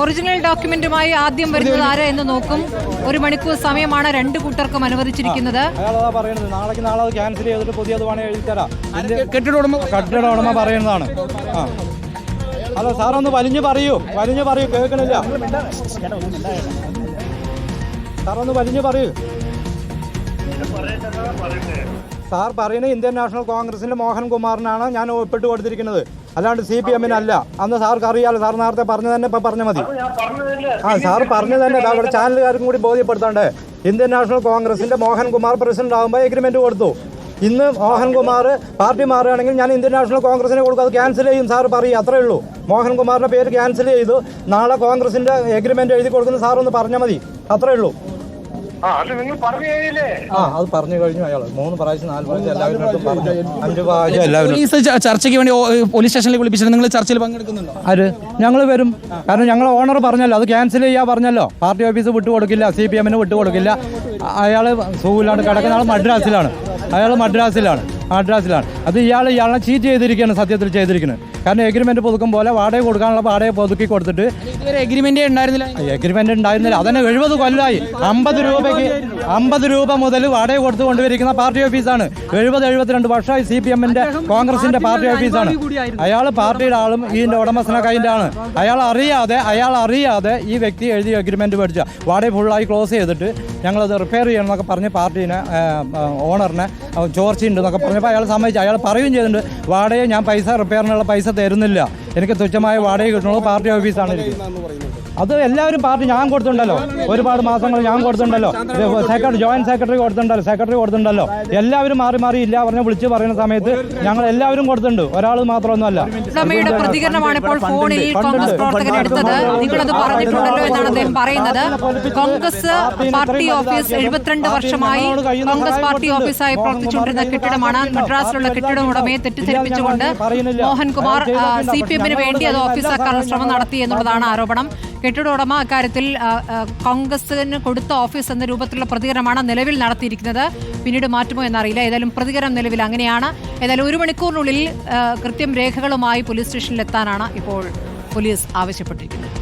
Original ഡോക്യുമെന്റുമായി ആദ്യം വരുന്നത് ആരാ എന്ന് നോക്കും. ഒരു മണിക്കൂർ സമയമാണ് രണ്ട് കൂട്ടർക്കും അനുവദിച്ചിരിക്കുന്നത്. അയാളതാ പറയുന്നത്. നാളേക്ക് നാളെ അത് ക്യാൻസൽ ചെയ്തിട്ട് പുതിയത് വേണേ എഴുതി തരാം. കെട്ടിട ഉടമ? കട്ടിട ഉടമ പറയുന്നതാണ്. ആ. സാറൊന്ന് വലിഞ്ഞു പറയൂ. വലിഞ്ഞു പറയൂ കേൾക്കണില്ല. സാറൊന്ന് വലിഞ്ഞു പറയൂ. സാർ പറയുന്നത് ഇന്ത്യൻ നാഷണൽ കോൺഗ്രസിന്റെ മോഹൻകുമാറിനാണ് ഞാൻ ഒപ്പിട്ട് കൊടുത്തിരിക്കുന്നത്. അല്ലാണ്ട് സി പി എമ്മിനല്ല. അന്ന് സാർക്ക് അറിയാലോ സാർ നേരത്തെ പറഞ്ഞു തന്നെ ഇപ്പൊ പറഞ്ഞ മതി. ആ സാർ പറഞ്ഞു തന്നെ അവിടെ ചാനലുകാർക്കും കൂടി ബോധ്യപ്പെടുത്താണ്ട്. ഇന്ത്യൻ നാഷണൽ കോൺഗ്രസിന്റെ മോഹൻ കുമാർ പ്രസിഡന്റ് ആകുമ്പോൾ എഗ്രിമെന്റ് കൊടുത്തു. ഇന്ന് മോഹൻകുമാർ പാർട്ടി മാറുകയാണെങ്കിൽ ഞാൻ ഇന്ത്യൻ നാഷണൽ കോൺഗ്രസിനെ കൊടുക്കും. അത് ക്യാൻസൽ ചെയ്യും സാർ പറയും. അത്രേ ഉള്ളൂ. മോഹൻകുമാറിന്റെ പേര് ക്യാൻസൽ ചെയ്തു. നാളെ കോൺഗ്രസിന്റെ എഗ്രിമെന്റ് എഴുതി കൊടുക്കുന്ന സാർ ഒന്ന് പറഞ്ഞാൽ മതി. അത്രേ ഉള്ളൂ. ആ അത് നിങ്ങൾ പറഞ്ഞു കഴിഞ്ഞില്ലേ? ആ അത് പറഞ്ഞു കഴിഞ്ഞു അയാൾ. മൂന്ന് പ്രാവശ്യം നാല് പ്രാവശ്യം എല്ലാവരും പറഞ്ഞു. അഞ്ച് പ്രാവശ്യം എല്ലാവരും പോലീസ് ച- ചർച്ചയ്ക്ക് വേണ്ടി ഓ- പോലീസ് സ്റ്റേഷനിൽ വിളിപ്പിച്ചിട്ട് നിങ്ങൾ ചർച്ചയിൽ പങ്കെടുക്കുന്നുണ്ടോ? ആര്? ഞങ്ങൾ വരും. കാരണം ഞങ്ങൾ ഓണർ പറഞ്ഞല്ലോ അത് ക്യാൻസൽ ചെയ്യാ പറഞ്ഞല്ലോ. പാർട്ടി ഓഫീസ് വിട്ടു കൊടുക്കില്ല സി പി എമ്മിന് വിട്ടു കൊടുക്കില്ല. അയാൾ സൂവിലാണ് കിടക്കുന്ന ആൾ മദ്രാസിലാണ്. അയാൾ മദ്രാസിലാണ് മദ്രാസിലാണ്. അത് ഇയാൾ ഇയാളെ ചീറ്റ് ചെയ്തിരിക്കുകയാണ് സത്യത്തിൽ ചെയ്തിരിക്കുന്നത്. കാരണം എഗ്രിമെന്റ് പുതുക്കും പോലെ വാടക കൊടുക്കാനുള്ള വാടക പുതുക്കി കൊടുത്തിട്ട് എഗ്രിമെന്റ് എഗ്രിമെന്റ് ഉണ്ടായിരുന്നില്ല. എഗ്രിമെന്റ് ഉണ്ടായിരുന്നില്ല. അതന്നെ എഴുപത് കൊല്ലമായി അമ്പത് രൂപയ്ക്ക് അമ്പത് രൂപ മുതൽ വാടക കൊടുത്തു കൊണ്ടുവരിക്കുന്ന പാർട്ടി ഓഫീസാണ് എഴുപത് എഴുപത്തിരണ്ട് വർഷമായി സി പി എമ്മിന്റെ കോൺഗ്രസിന്റെ പാർട്ടി ഓഫീസാണ് അയാൾ പാർട്ടിയുടെ ആളും ഇതിന്റെ ഉടമസ്ഥനൊക്കെ അതിന്റെ ആണ് അയാൾ അറിയാതെ അയാൾ അറിയാതെ ഈ വ്യക്തി എഴുതിയ എഗ്രിമെന്റ് മേടിച്ച. വാടക ഫുള്ളായി ക്ലോസ് ചെയ്തിട്ട് ഞങ്ങളത് റിപ്പയർ ചെയ്യണം എന്നൊക്കെ പറഞ്ഞ് പാർട്ടീനെ ഓണറിനെ ചോർച്ചയുണ്ട് എന്നൊക്കെ പറഞ്ഞപ്പോൾ അയാൾ സമ്മതിച്ചു. അയാൾ പറയുകയും ചെയ്തിട്ടുണ്ട് വാടക ഞാൻ പൈസ റിപ്പയറിനുള്ള പൈസ തരുന്നില്ല. എനിക്ക് തുച്ഛമായ വാടക കിട്ടണുള്ളൂ പാർട്ടി ഓഫീസാണ് ഇരിക്കുന്നത് അത് എല്ലാവരും പാർട്ടി ഞാൻ കൊടുത്തിട്ടുണ്ടല്ലോ. ഒരുപാട് മാസങ്ങൾ ഞാൻ കൊടുത്തിട്ടുണ്ടല്ലോ. സെക്രട്ടറി ജോയിന്റ് സെക്രട്ടറി കൊടുത്തിട്ടുണ്ടല്ലോ. സെക്രട്ടറി കൊടുത്തിട്ടുണ്ടല്ലോ. എല്ലാവരും മാറി മാറി ഇല്ല പറഞ്ഞ് വിളിച്ച് പറയുന്ന സമയത്ത് ഞങ്ങൾ എല്ലാവരും കൊടുത്തിട്ടുണ്ട്. ഒരാൾ മാത്രമൊന്നുമല്ല. ഉടമയുടെ പ്രതികരണമാണ് ഇപ്പോൾ ഫോണിൽ കോൺഗ്രസ് പ്രവർത്തകൻ എടുത്തത്. നിങ്ങളത് പറഞ്ഞിട്ടുണ്ടല്ലോ എന്നാണ് അദ്ദേഹം പറയുന്നത്. കോൺഗ്രസ് പാർട്ടി ഓഫീസ് എഴുപത്തിരണ്ട് വർഷമായി കോൺഗ്രസ് പാർട്ടി ഓഫീസായി പ്രവർത്തിച്ചുകൊണ്ടിരുന്ന കെട്ടിടമാണ്. മദ്രാസിലുള്ള കെട്ടിട ഉടമയെ തെറ്റിദ്ധരിപ്പിച്ചുകൊണ്ട് മോഹൻകുമാർ സി പി എമ്മിന് വേണ്ടി അത് ഓഫീസാക്കാനുള്ള ശ്രമം നടത്തി എന്നുള്ളതാണ് ആരോപണം. കെട്ടിട ഉടമ അക്കാര്യത്തിൽ കോൺഗ്രസിന് കൊടുത്ത ഓഫീസ് എന്ന രൂപത്തിലുള്ള പ്രതികരണമാണ് നിലവിൽ നടത്തിയിരിക്കുന്നത്. പിന്നീട് മാറ്റുമോ എന്നറിയില്ല. ഏതായാലും പ്രതികരണം നിലവിൽ അങ്ങനെയാണ്. ഏതായാലും ഒരു മണിക്കൂറിനുള്ളിൽ കൃത്യം രേഖകളുമായി പോലീസ് സ്റ്റേഷനിലെത്താനാണ് ഇപ്പോൾ പോലീസ് ആവശ്യപ്പെട്ടിരിക്കുന്നത്.